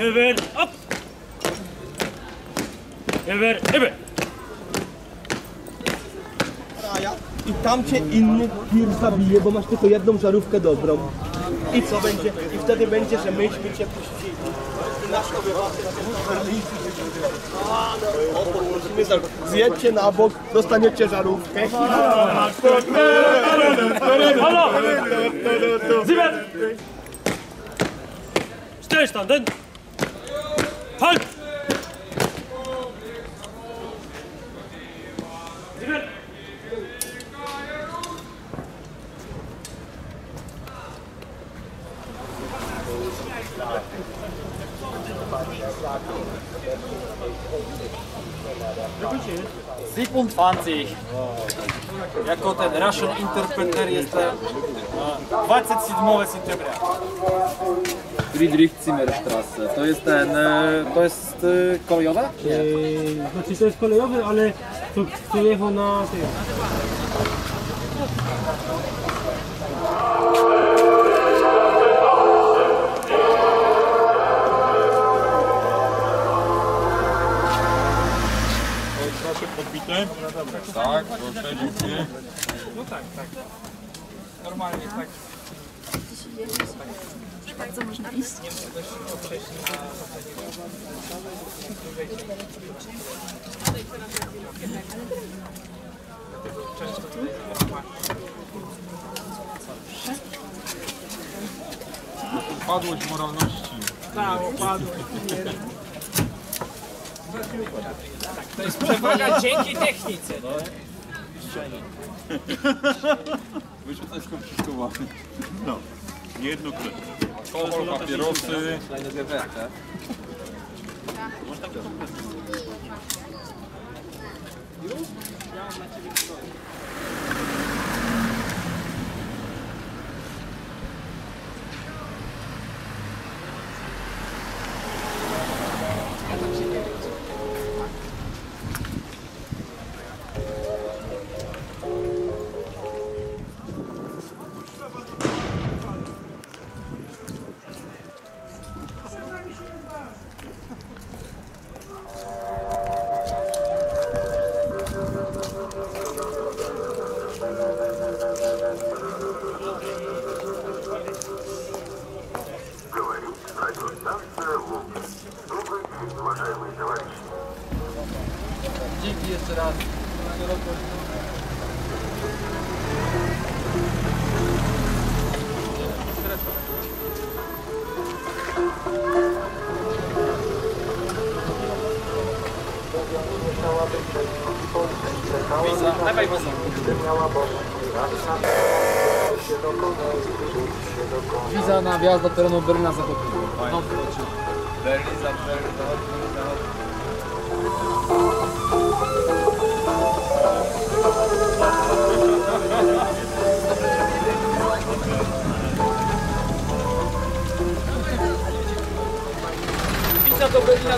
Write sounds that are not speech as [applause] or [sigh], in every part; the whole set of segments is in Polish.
Över, upp! Över, över! I tam cię inny tir zabije, bo masz tylko jedną żarówkę dobrą. I co będzie? I wtedy będzie, że myśmy cię puścili. Ty nasz obywatel. Zjedźcie na bok, dostaniecie żarówkę. Sieben! Stillstanden! Halt! Sieben! Halt! Sekund 20. Jako ten Russian interpreter jest 27 сентября. Friedrich Zimmerstrasse. To jest ten, e, to jest e, kolejowe? Nie. Znaczy to jest kolejowy, ale to, to jechał na podbite. Tak, proszę, dziękuję. Normalnie tak. Bardzo można iść. Upadłość moralności. To jest przewaga dzięki technice. No. [laughs] Wyrzucać skonfiskowany. No, niejednokrotnie. Alkohol, papierosy. Dzięki Wiza, dawaj wiza. Wiza na wjazd do terenu Berlina Zachodniego. Berlin za Berlin Zachodni.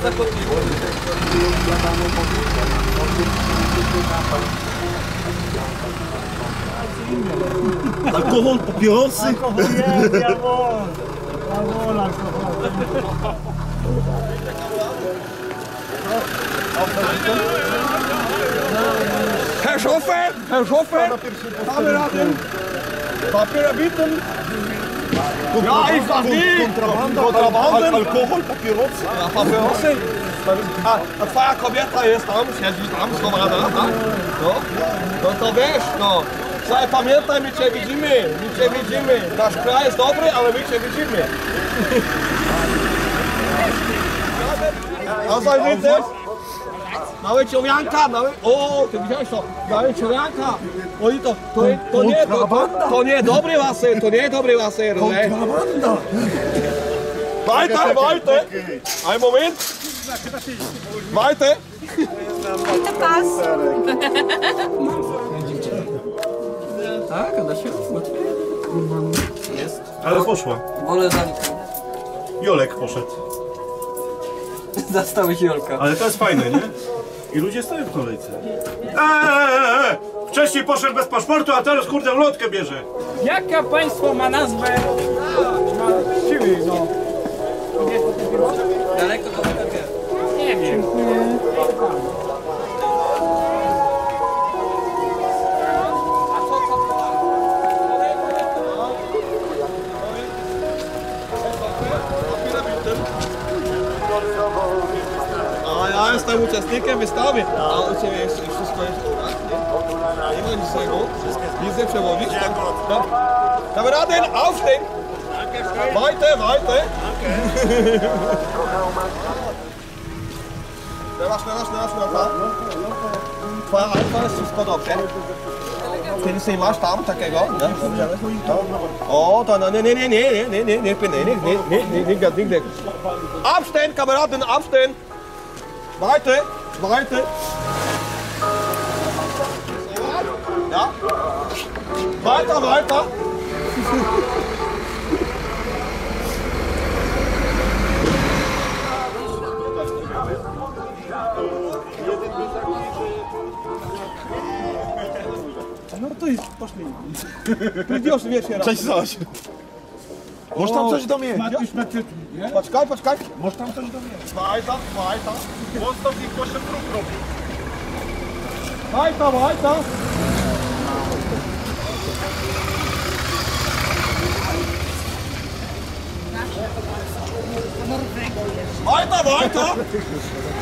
Do Berlina Zachodniego. Alkohol, papierosy. Jawohl! Jawohl, alkohol. Herr Schoffer, Herr Schoffer, mamy razem. Papier bitte. Kontrabanda, Kontrabanda. alkohol, papierosy. Papierosy? A, a twoja kobieta jest tam, siedzi tam, schowana, tak? No, no to wiesz, no. Słuchaj, pamiętaj, my cię widzimy, my cię widzimy. Nasz kraj jest dobry, ale my cię widzimy. A co widzę? Małe ciąganka, małe... O, ty widziałeś to? Małe ciąganka. Oni to, to, to nie, to, to, to nie dobry waser, to nie dobry waser, ne? Kontrabanda. Weiter, weiter. Ein Moment. Weiter. To pas. Tak, da się Ale poszła. Wolę za Jolek poszedł. Zastałeś Jolka. Ale to jest fajne, nie? I ludzie stoją w kolejce. Eee, Wcześniej poszedł bez paszportu, a teraz kurde lotkę bierze. Jaka państwo ma nazwę? Ma siły, no. Daleko do tego nie. A ja jestem uczestnikiem wystawy. A u Ciebie jeszcze wszystko jest tak, nie? Nie ma niczego. Nic nie przewodzić. Tak? Damy radę, aufstehen! Weiter, weiter! Schneller, schneller, schneller, schneller. Twoja alfa jest wszystko dobrze. Ty nic nie masz tam takiego? Nie? O, to no, nie, nie, nie, nie, nie, nie, nie, nie, nie, nie, nie, nie, nie, nie, nie, nie. Abstehen, Kameraden, abstehen! Leute, Leute. Ja? Weiter, weiter. No to już poszli. Придешь вечером. Cześć, Zoś. Może tam coś domieść? Maciuś meczytnik, nie? Poczekaj, poczekaj. Może tam coś domieść? Daj tam, daj tam. Postaw i kto się wróg robi. Daj tam, daj tam. Wojta, Wojta!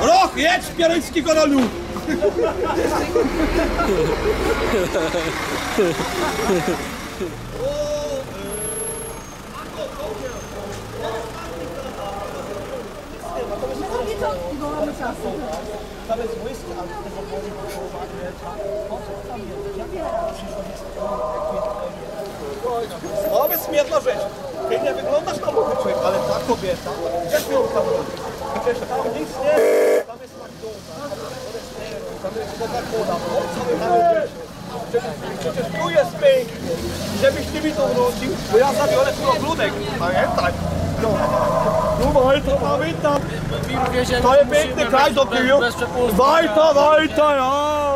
Roch, jedź w pieryński korolu! [laughs] O, wyśmietna rzecz. Ty nie wyglądasz na młody człowiek, ale ta kobieta, jak ją tam robi? Przecież tam nic nie Tam jest McDonald's, tam jest Coca-Cola, o co wy tam robicie? Przecież, tu jest pięknie. Żebyś ty mi to wrócił, bo ja zabiorę tu ogródek. Pamiętaj. Du weiter, fahr weiter. Teuer Beten, Kreis auf. Weiter, weiter, ja.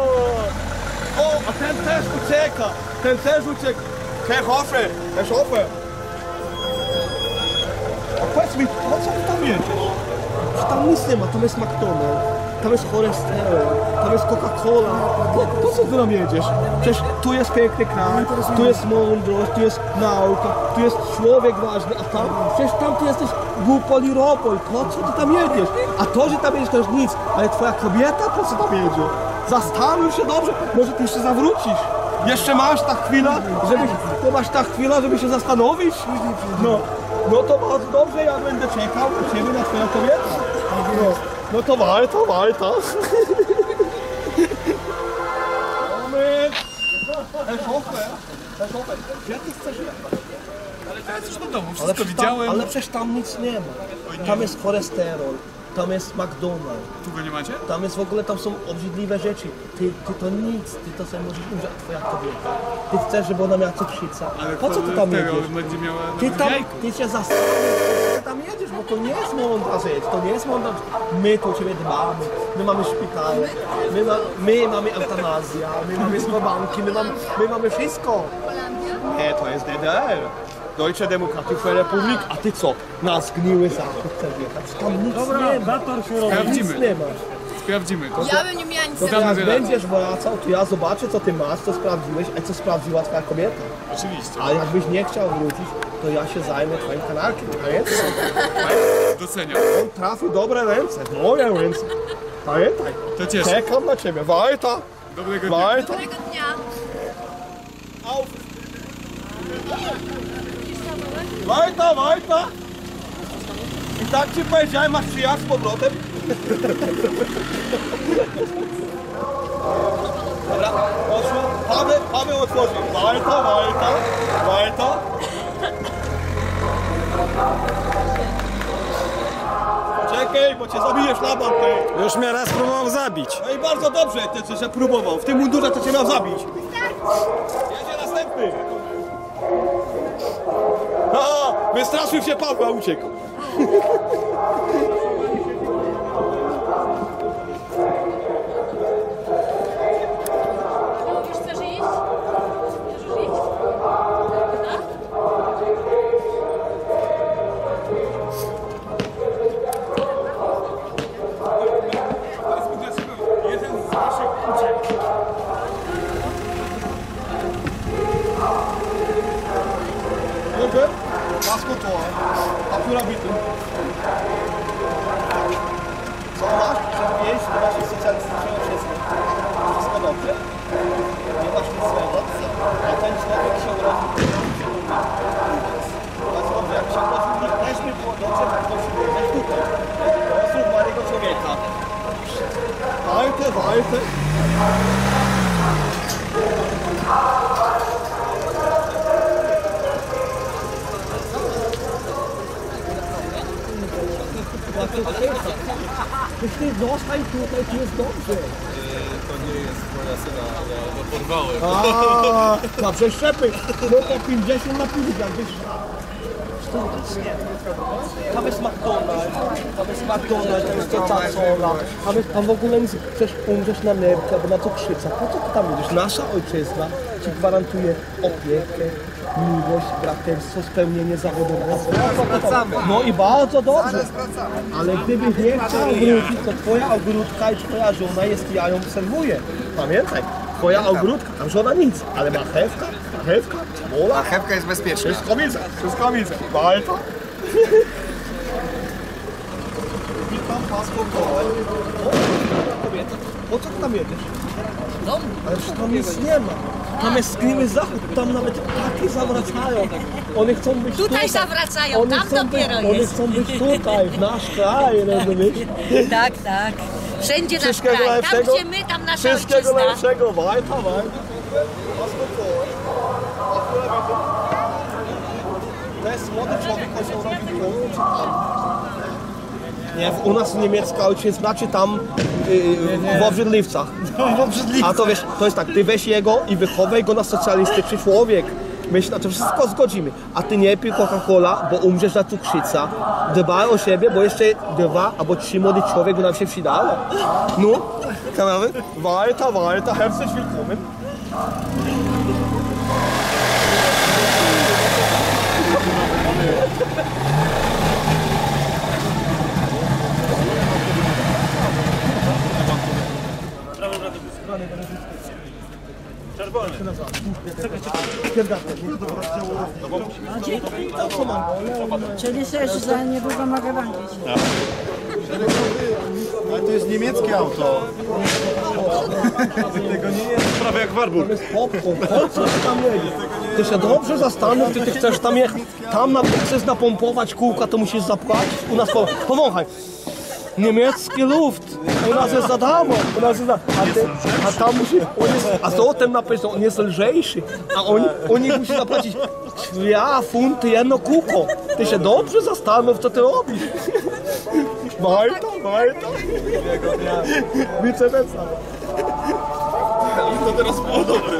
Oh, ten też ucieka. Ten też ucieka. Ten hoffe, ten hoffe. A powiedz mi, po co ty tam jedziesz? Tam nic nie ma, tam jest McDonald's. Tam jest cholesterol, tam jest Coca-Cola. Po, po co ty tam jedziesz? Przecież tu jest piękny kraj, tu jest mądrość, tu jest nauka, tu jest człowiek ważny, a tam, przecież tam ty jesteś głupol i ropol. Po co ty tam jedziesz? A to, że tam jedziesz to już nic, ale twoja kobieta po co tam jedzie? Zastanów się dobrze, może ty jeszcze zawrócisz. Jeszcze masz ta chwila, żeby, to masz ta chwila, żeby się zastanowić? No, no to bardzo dobrze, ja będę czekał na ciebie, na twoją kobietę. No, no to warto, warto. Moment. Herr Hofer, Herr Hofer, gdzie ty chcesz jechać? Ale przecież, tam, ale przecież tam nic nie ma. Tam jest cholesterol, tam jest McDonald's. Tu go nie macie? Tam jest w ogóle, tam są obrzydliwe rzeczy. Ty, ty to nic, ty to sobie możesz umrzeć, a twoja kobieta. Ty chcesz, żeby ona miała cukrzycę. Po co ty tam jedziesz? Ty tam, jajko. ty się zastanawiasz, bo to nie jest mądra rzecz, to nie jest mądra rzecz. My tu o ciebie dbamy, my mamy szpitale, my, ma, my mamy eutanazję, my mamy skłabanki, my mamy, my mamy wszystko. Nie, to jest DDR. Deutsche Demokratische Republik, a ty co? Na zgniły zachód chcesz jechać? Tam nic nie ma. Zator się robi. Tam nic Sprawdzimy. nie ma. Sprawdzimy to. Ja bym nie miała nic To Damy jak wyrazu. będziesz wracał, to ja zobaczę co ty masz, co sprawdziłeś, a co sprawdziła twoja kobieta. Oczywiście. A jakbyś nie chciał wrócić, to ja się zajmę twoim kanarkiem. Pamiętaj, Doceniam. on trafił dobre ręce, moje ręce. Pamiętaj, To cieszę. czekam na ciebie. Wajta, Dobrego dnia. wajta. Dobrego dnia. Wajta, wajta. I tak ci powiedziałem, masz przyjazd z powrotem. Dobra, poszło. Paweł, Paweł otworzył. Wajta, wajta, wajta. Czekaj, bo cię zabijesz na bank, ty. Już mnie raz próbował zabić. No i bardzo dobrze, ty się próbował. W tym mundurze to cię miał zabić. Jedzie następny. A, wystraszył się Pawła, uciekł. motor. Papier bitte. Co masz? Przepięć do naszych socjalistycznych wszystkich. Wszystko dobrze? Nie masz nic złego. A ten człowiek się urodził, to się mówi. Bardzo dobrze, jak się urodził, to też by było dobrze, tak to się mówi. Tutaj. Słów Marego Człowieka. Walkę, walkę. Ty zostań tutaj, tu jest dobrze. To nie jest moja syna, ja go porwałem. A, na przeszczepy. No to 50 na 50, wiesz. Tam jest McDonald's, tam jest McDonald's, tam jest Coca-Cola, tam, jest, tam w ogóle nic, chcesz umrzeć na nerkę albo na cukrzyca, po co ty tam jedziesz? Nasza ojczyzna ci gwarantuje opiekę, miłość, braterstwo, spełnienie zawodowego. No i bardzo dobrze. Ale gdybyś nie chciał wrócić, to twoja ogródka i twoja żona jest, ja ją obserwuję. Pamiętaj, twoja ogródka, tam żona nic, ale marchewka, marchewka, cebola, Marchewka jest bezpieczna. wszystko widzę, wszystko widzę. Walta. Witam was po co tam jedziesz? Ale przecież tam nic nie ma. Tam jest skliwy zachód, tam nawet ptaki zawracają. One chcą być tutaj. Tutaj zawracają, One tam dopiero być, One jest. chcą być tutaj, w nasz kraj, rozumiesz? [laughs] Tak, tak. Wszędzie nasz Wszystkiego kraj. Tam najlepszego. gdzie my, tam nasza Wszystkiego ojczyzna. najlepszego, Walta, Walta. To jest młody człowiek, on robi czy tam? Nie, u nas niemiecka ojczyzna, czy tam yy, w Obrzydliwcach. A to wiesz, to jest tak, ty weź jego i wychowaj go na socjalistyczny człowiek. My się na to wszystko zgodzimy. A ty nie pij Coca-Cola, bo umrzesz na cukrzyca. Dbaj o siebie, bo jeszcze dwa albo trzy młody człowiek by nam się przydało. No, kamery? Weiter, weiter, herzlich willkommen. Czyli też za niedługo mogę wam Ale to jest niemieckie auto. [laughs] Prawie jak Warburg. Po co ty tam jedziesz? Ty się dobrze zastanów, czy ty chcesz tam jechać. Tam na, chcesz napompować kółka, to musisz zapłacić. U nas po, powąchaj. Niemiecki luft. U nas jest za darmo. U nas jest za, a, ty, a tam musi, on jest, a co o tym napisał? On jest lżejszy. A oni, oni musi zapłacić ja funty, jedno kółko. Ty się dobrze zastanów, co ty robisz. Weiter, weiter. Wiceweca. To teraz było dobre.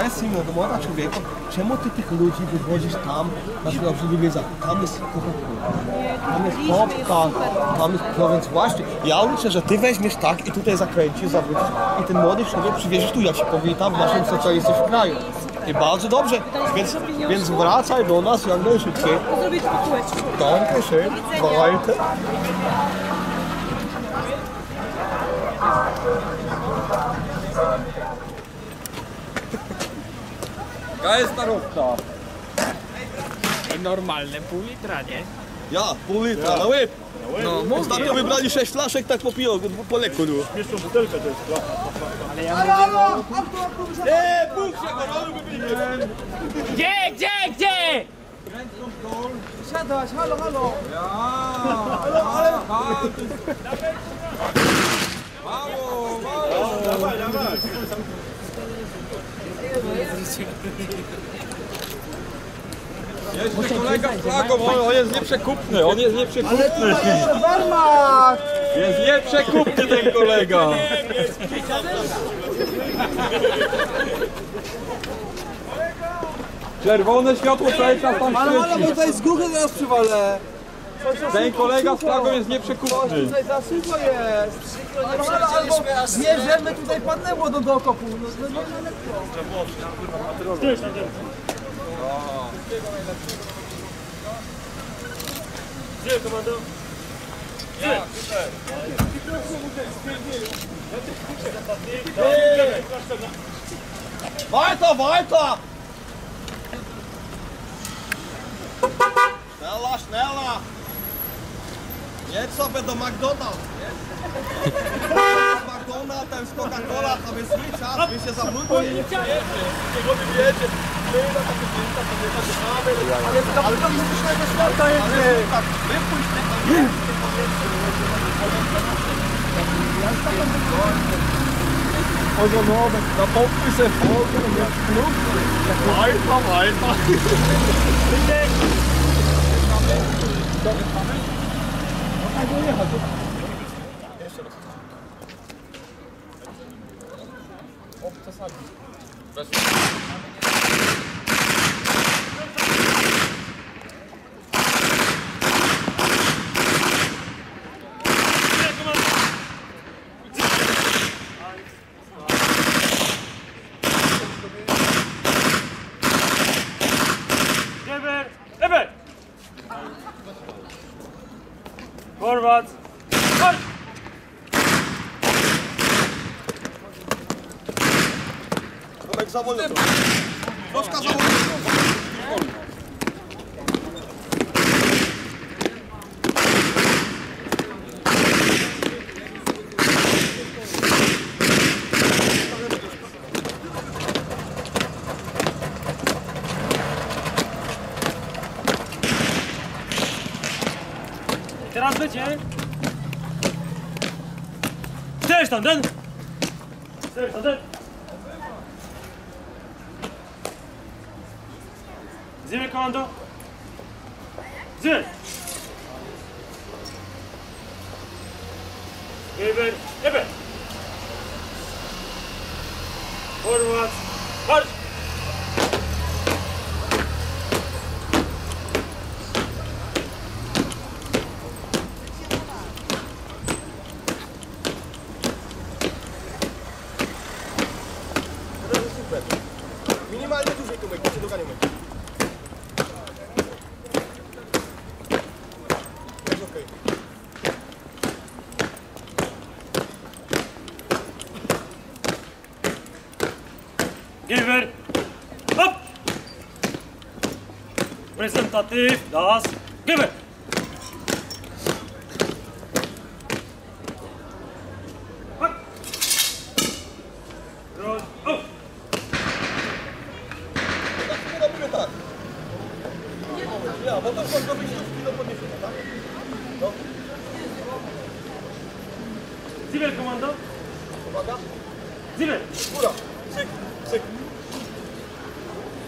A jest inny, to młoda człowieku, czemu ty tych ludzi wywozisz tam, na przykład w Żydliwiecach? Tam jest Coca-Cola, tam jest popcorn, tam jest, no więc właśnie, ja liczę, że ty weźmiesz tak i tutaj zakręcisz, zawrócisz i ten młody człowiek przywieziesz tu, ja ci powitam w naszym socjalistycznym kraju. I bardzo dobrze, więc, więc wracaj do nas jak najszybciej. Zrobić kółeczko. Danke schön, weiter. To jest starówka. Normalne pół litra, nie? Ja, pół litra, na łyb. No, Ostatnio wybrali sześć flaszek, tak po piwo, po lekku było. Śmieszną butelkę to jest. Eee, Bóg się gorący by byli. Gdzie, gdzie, gdzie? Siadać, halo, halo. Dawaj, dawaj. Jeszcze kolega z flagą, on, on jest nieprzekupny, on jest nieprzekupny. Jest nieprzekupny ten kolega. Czerwone światło cały czas tam świeci. tutaj z góry teraz przywalę. Ten kolega z flagą jest nieprzekupny. Tutaj za sucho jest. Albo bierzemy tutaj padnęło do dokopu. No, no, no, Gdzie komando? Weiter, weiter! Schneller, schneller! Jetzt sobie do McDonald's, nie? [laughs] McDonald's, tam jest Coca-Cola, tam jest swój czas, wy się zawróćcie i nie przyjedzie. Niego nie wiecie. My na takie zdjęcia sobie zaczynamy, ale ale to muzycznego świata jest. Wypuść te Also noch, da kommt diese Folge mit Weiter, weiter. Geber, Teraz będzie! Chcesz tam, ten! Chcesz tam, ten! Zjemy komando! Zjemy! Eber, Eber! Forward, Pepe. minimalmente up! Presentativ, das, giver! Sieben. Bruder, schick, schick.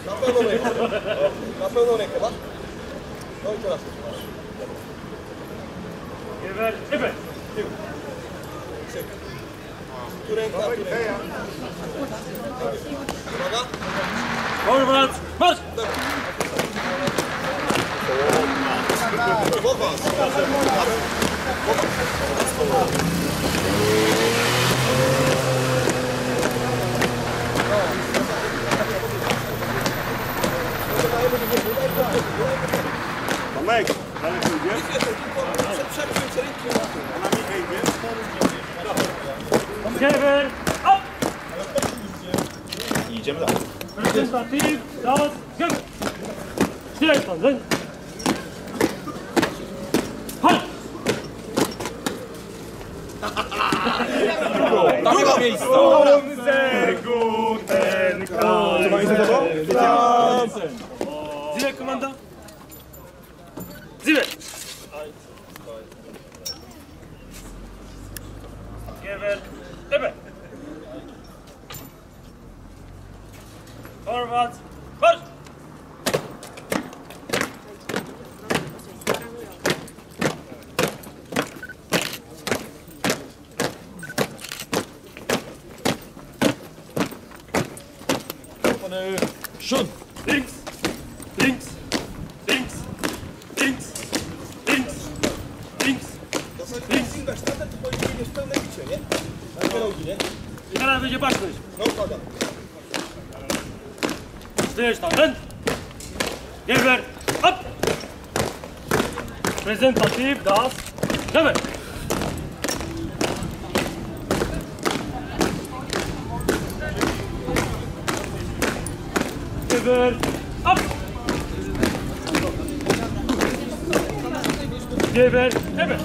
Dafür nur nicht. Dafür nur nicht, was? Neun Klasse. Sieben. Sieben. Sieben. Schick. Turenka, Turenka. Uwaga. Vorwärts, marsz! Wocha! Wocha! Tomek, dalej pójdziesz? Przepiąć rynki na tym. Na op! Idziemy dalej. Reprezentativ, dos, dziewięć. Szun. Links, links, links, links, links, links. Links. I teraz będzie baczność. No uwaga. Stoisz tam, ten. Geber, up! Prezentatyw, das, Geber! Öbür. Hop. Geber. Evet.